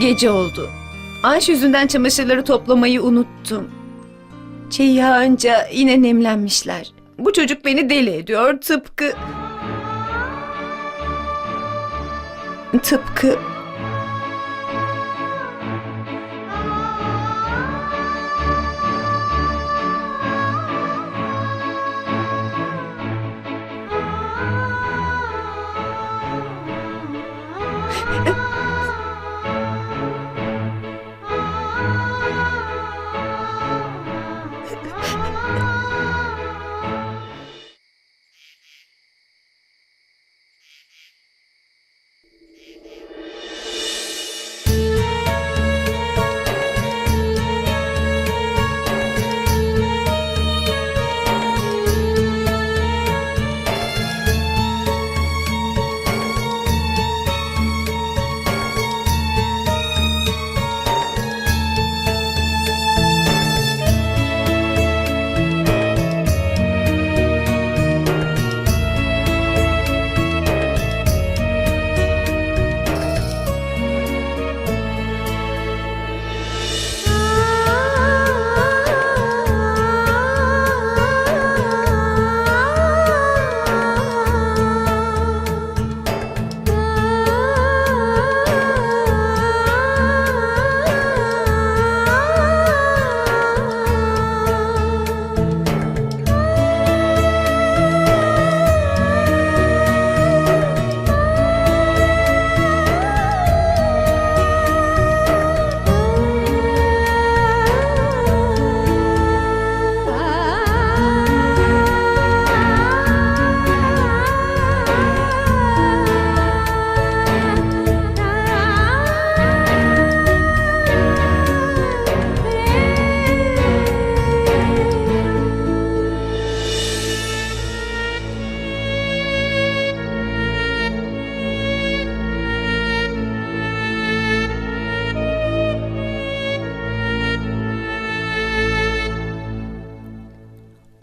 Gece oldu. Ayş yüzünden çamaşırları toplamayı unuttum. Çiğ yağınca yine nemlenmişler. Bu çocuk beni deli ediyor tıpkı... Tıpkı...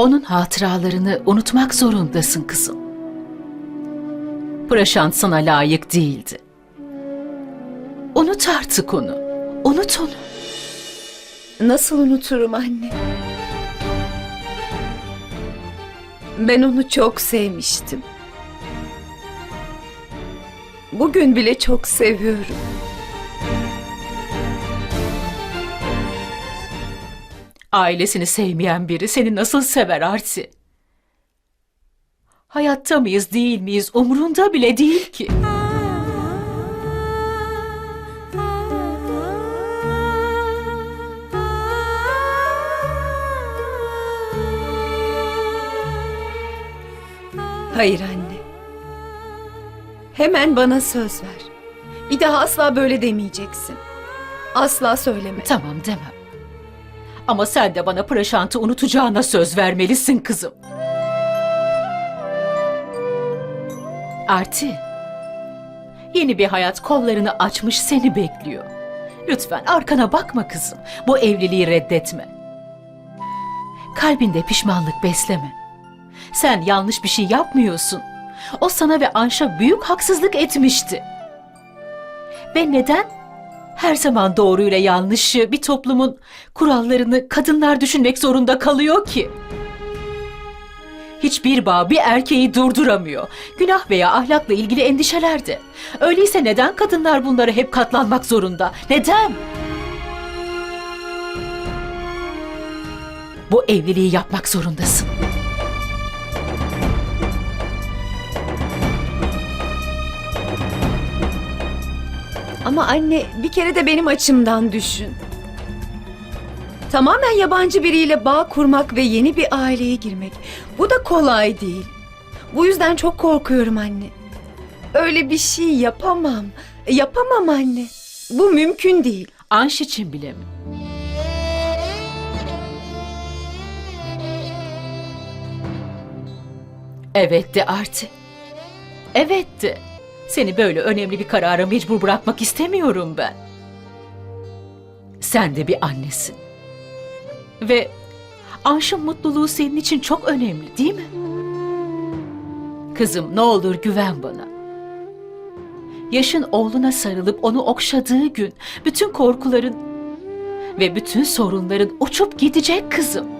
Onun hatıralarını unutmak zorundasın kızım. Praşant sana layık değildi. Unut artık onu. Unut onu. Nasıl unuturum anne? Ben onu çok sevmiştim. Bugün bile çok seviyorum. Ailesini sevmeyen biri seni nasıl sever Arti? Hayatta mıyız değil miyiz umurunda bile değil ki. Hayır anne. Hemen bana söz ver. Bir daha asla böyle demeyeceksin. Asla söyleme. Tamam demem. Ama sen de bana Praşant'ı unutacağına söz vermelisin kızım. Arti, yeni bir hayat kollarını açmış seni bekliyor. Lütfen arkana bakma kızım. Bu evliliği reddetme. Kalbinde pişmanlık besleme. Sen yanlış bir şey yapmıyorsun. O sana ve Anş'a büyük haksızlık etmişti. Ve neden? Her zaman doğruyla yanlışı, bir toplumun kurallarını kadınlar düşünmek zorunda kalıyor ki. Hiçbir bağ bir erkeği durduramıyor. Günah veya ahlakla ilgili endişeler de. Öyleyse neden kadınlar bunlara hep katlanmak zorunda? Neden? Bu evliliği yapmak zorundasın. Ama anne bir kere de benim açımdan düşün. Tamamen yabancı biriyle bağ kurmak ve yeni bir aileye girmek. Bu da kolay değil. Bu yüzden çok korkuyorum anne. Öyle bir şey yapamam. Yapamam anne. Bu mümkün değil. Anş için bile mi? Evet de Arti. Seni böyle önemli bir karara mecbur bırakmak istemiyorum ben. Sen de bir annesin. Ve Anş'ın mutluluğu senin için çok önemli değil mi? Kızım ne olur güven bana. Yaşın oğluna sarılıp onu okşadığı gün bütün korkuların ve bütün sorunların uçup gidecek kızım.